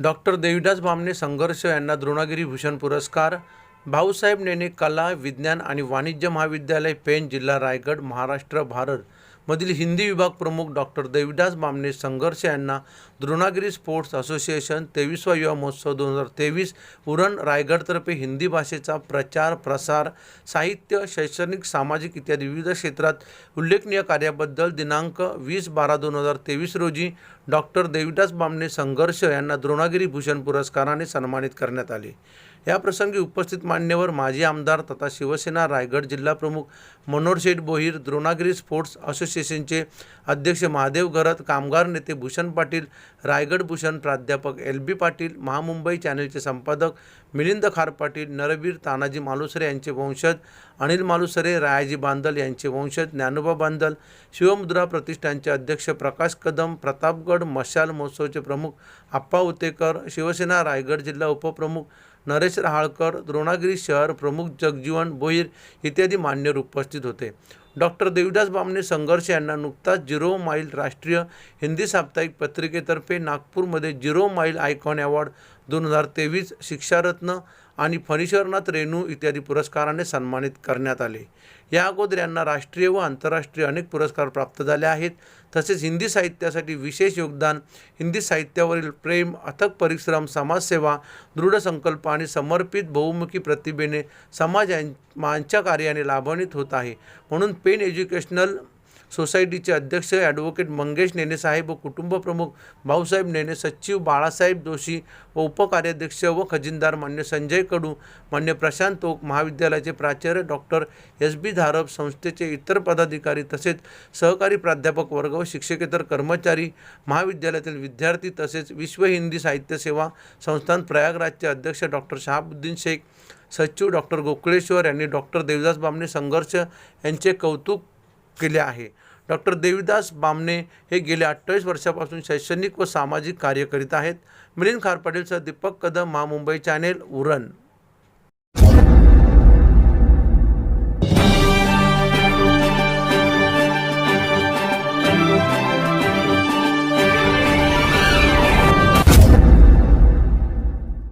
Doctor Devidas Bamne संघर्ष यांना द्रोणागिरी भूषण पुरस्कार. भाऊसाहेब नेने कला विज्ञान आणि वाणिज्य महाविद्यालय पेन जिल्हा रायगड महाराष्ट्र भारत. मधील हिंदी विभाग प्रमुख डॉक्टर देविदास बामणे संघर्ष यांना द्रोणागिरी स्पोर्ट्स असोसिएशन तेवीसवा युवा महोत्सव दोन हजार तेवीस उरण रायगडतर्फे हिंदी भाषेचा प्रचार प्रसार साहित्य शैक्षणिक सामाजिक इत्यादी विविध क्षेत्रात उल्लेखनीय कार्याबद्दल दिनांक वीस बारा दोन हजार तेवीस रोजी डॉक्टर देविदास बामणे संघर्ष यांना द्रोणागिरी भूषण पुरस्काराने सन्मानित करण्यात आले. या प्रसंगी उपस्थित मान्यवर माजी आमदार तथा शिवसेना रायगड जिल्हा प्रमुख मनोहर शेठ बोहीर द्रोणागिरी स्पोर्ट्स असोसिएशनचे अध्यक्ष महादेव घरत कामगार नेते भूषण पाटील रायगड भूषण प्राध्यापक एल बी पाटील महामुंबई चॅनेलचे संपादक मिलिंद खार पाटील नरवीर तानाजी मालुसरे यांचे वंशज अनिल मालुसरे रायाजी बांदल यांचे वंशज ज्ञानोबा बांदल शिवमुद्रा प्रतिष्ठानचे अध्यक्ष प्रकाश कदम प्रतापगड मशाल महोत्सवचे प्रमुख आप्पा उतेकर शिवसेना रायगड जिल्हा उपप्रमुख नरेश रहाळकर द्रोणागिरी शहर प्रमुख जगजीवन भोईर इत्यादी मान्यवर उपस्थित होते. डॉक्टर देवीदास बामणे संघर्ष यांना नुकताच झिरो माईल राष्ट्रीय हिंदी साप्ताहिक पत्रिकेतर्फे नागपूरमध्ये झिरो माईल आयकॉन अवॉर्ड दोन हजार तेवीस शिक्षारत्न आणि फणीश्वरनाथ रेणू इत्यादी पुरस्काराने सन्मानित करण्यात आले. या अगोदर यांना राष्ट्रीय व आंतरराष्ट्रीय अनेक पुरस्कार प्राप्त झाले आहेत. तसेच हिंदी साहित्यासाठी विशेष योगदान हिंदी साहित्यावरील प्रेम अथक परिश्रम समाजसेवा दृढ संकल्प आणि समर्पित बहुमुखी प्रतिभेने समाज यांच्या कार्याने लाभान्वित होत आहे. म्हणून पेन एज्युकेशनल सोसायटीचे अध्यक्ष ॲडव्होकेट मंगेश नेनेसाहेब व कुटुंबप्रमुख भाऊसाहेब नेने सचिव बाळासाहेब जोशी व उपकार्याध्यक्ष व खजिनदार मान्य संजय कडू मान्य प्रशांत ओक महाविद्यालयाचे प्राचार्य डॉक्टर एस बी धारप संस्थेचे इतर पदाधिकारी तसेच सहकारी प्राध्यापक वर्ग व शिक्षकेतर कर्मचारी महाविद्यालयातील विद्यार्थी तसेच विश्व हिंदी साहित्य सेवा संस्थान प्रयागराजचे अध्यक्ष डॉक्टर शहाबुद्दीन शेख सचिव डॉक्टर गोकुळेश्वर यांनी डॉक्टर देवदास बामणे संघर्ष यांचे कौतुक केले आहे. डॉक्टर देविदास बामणे हे गेल्या अठ्ठावीस वर्षापासून शैक्षणिक व सामाजिक कार्य करीत आहेत. मिलिंद खार पाटीलसह दीपक कदम महामुंबई चॅनेल उरण.